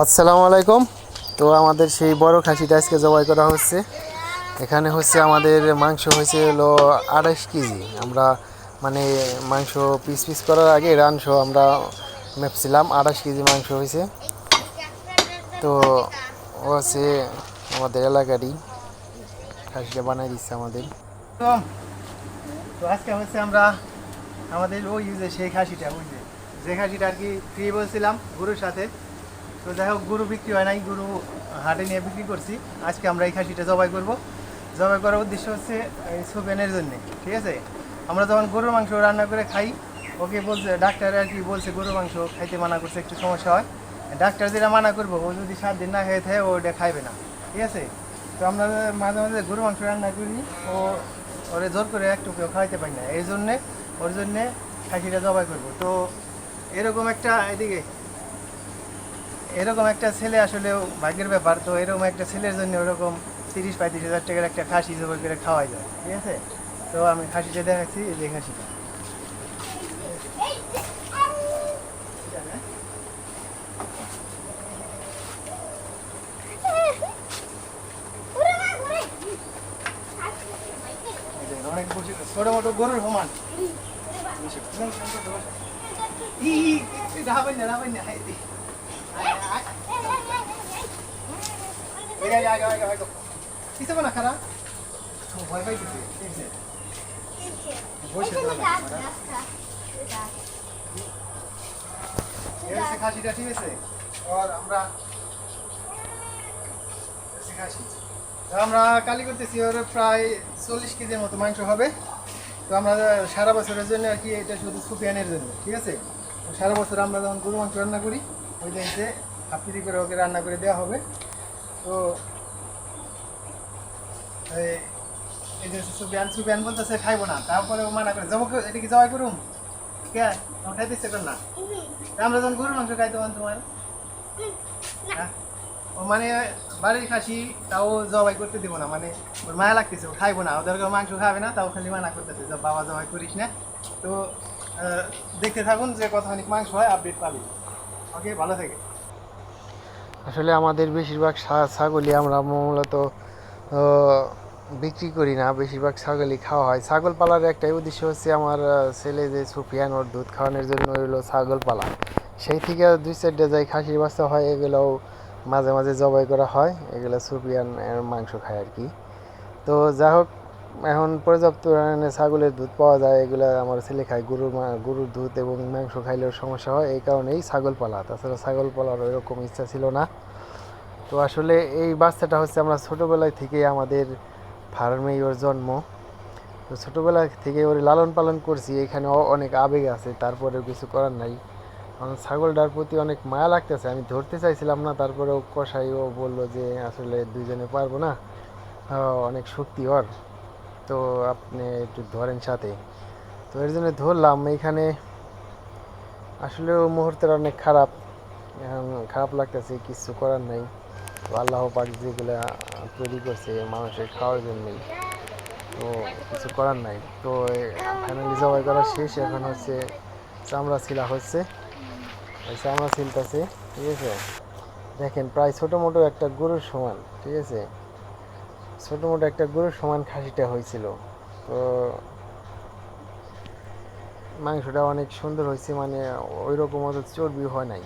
আসসালামু আলাইকুম। তো আমাদের সেই বড় খাসিটা আজকে জবাই করা হচ্ছে। এখানে হচ্ছে আমাদের মাংস হয়েছে হলো আড়াইশ কেজি। আমরা মানে মাংস পিস পিস করার আগে রানসহ আমরা মেপছিলাম, আড়াইশ কেজি মাংস হয়েছে। তো ও হচ্ছে আমাদের এলাকারই খাসিটা বানাই দিচ্ছে আমাদের। তো আজকে হচ্ছে আমরা আমাদের ওই যে সেই খাসিটা, ওই যে যে খাসিটা আর কি ফ্রি বলছিলাম, গরুর সাথে। তো যাই হোক, গরু বিক্রি হয় নাই, গরু হাটে নিয়ে বিক্রি করছি। আজকে আমরা এই খাসিটা জবাই করব। জবাই করার উদ্দেশ্য হচ্ছে এই সুপেনের জন্যে, ঠিক আছে? আমরা যখন গরুর মাংস রান্না করে খাই, ওকে বলছে, ডাক্তার আর কি বলছে, গরুর মাংস খাইতে মানা করছে, একটু সমস্যা হয়। ডাক্তার যেটা মানা করব, ও যদি সাত দিন না খেয়ে থাকে ও ওটা খাইবে না, ঠিক আছে? তো আমরা মাঝে মাঝে গরুর মাংস রান্না করি, ও ওরে জোর করে একটু কেউ খাইতে পারি না। এই জন্যে, ওর জন্যে খাসিটা জবাই করব। তো এরকম একটা এদিকে এরকম একটা ছেলে আসলে ভাগ্যের ব্যাপার তো এরকম একটা ছেলের জন্য ওরকম তিরিশ পঁয়ত্রিশ হাজার টাকার একটা খাসি জবাই করে খাওয়াই যায় ঠিক আছে তো আমি খাসিটা দেখাচ্ছি যে খাসিটা ছোট মোটো গরুর সমান এই যে। আয়, আয়, আছে? আর আমরা কালি করতেছি, ওর প্রায় চল্লিশ কেজির মতো মাংস হবে। তো আমরা সারা বছরের জন্য আর কি এটা শুধু সুপিয়ানের জন্য, ঠিক আছে? সারা বছর আমরা যখন গরু মাংস রান্না করি, ওই দিনতে হাফ কেজি করে ওকে রান্না করে দেওয়া হবে। তো এই যে বলতেছে খাইবো না। তারপরে মানা করে যাব এটা কি জবাই করুম? কে? না। আমরা যখন গরুর মাংস খাই তখন তোমার? হ্যাঁ? ও মানে বাড়ির খাসি তাও জবাই করতে দিব না। মানে ওর মায়া লাগতেছে ও খাইবো না। ওদের মাংস খাবে না তাও খালি মানা করতেছে যে বাবা জবাই করিস না। তো দেখতে থাকুন যে কতখানি মাংস হয় আপডেট পাবি। ওকে ভালো থেকে। আসলে আমাদের বেশিরভাগ ছাগলই আমরা মূলত বিক্রি করি না। বেশিরভাগ ছাগলই খাওয়া হয়। ছাগল পালার একটাই উদ্দেশ্য হচ্ছে আমার ছেলে যে সুফিয়ান, ওর দুধ খাওয়ানোর জন্য হলো ছাগল পালা। সেই থেকে দুই চারটে যাই খাসির বাচ্চা হয়, এগুলোও মাঝে মাঝে জবাই করা হয়। এগুলো সুফিয়ান মাংস খায় আর কি। তো যাই হোক এখন পর্যাপ্ত পরিমাণে ছাগলের দুধ পাওয়া যায়, এগুলো আমার ছেলে খায়। গরুর গরুর দুধ এবং মাংস খাইলেও সমস্যা হয়, এই কারণেই ছাগল পালা। তাছাড়া ছাগল পালার ওইরকম ইচ্ছা ছিল না। তো আসলে এই বাচ্চাটা হচ্ছে আমরা ছোটোবেলায় থেকে আমাদের ফার্মেই ওর জন্ম। তো ছোটোবেলা থেকে ওর লালন পালন করছি, এখানে অনেক আবেগ আছে তারপরে কিছু করার নাই। কারণ ছাগলটার প্রতি অনেক মায়া লাগতেছে, আমি ধরতে চাইছিলাম না, তারপরেও ও বলল যে আসলে দুইজনে পারব না। অনেক শক্তি ওর। তো আপনি একটু ধরেন সাথে। তো এর জন্য ধরলাম, এখানে আসলে ও মুহূর্তের অনেক খারাপ। এখন খারাপ লাগতেছে, কিছু করার নেই। আল্লাহ পাক যেগুলো তৈরি করছে মানুষের খাওয়ার জন্যই, তো কিছু করার নাই। তো ফাইনালি জবাই করা শেষ, এখন হচ্ছে চামড়া ছিলা হচ্ছে। চামড়া ছিলতেছে, ঠিক আছে? দেখেন, প্রায় ছোটো মোটো একটা গরুর সমান, ঠিক আছে? ছোটো মোটো একটা গরু সমান খাসিটা হয়েছিল। তো মাংসটা অনেক সুন্দর হয়েছে মানে ওই রকম অত চর্বি হয় নাই।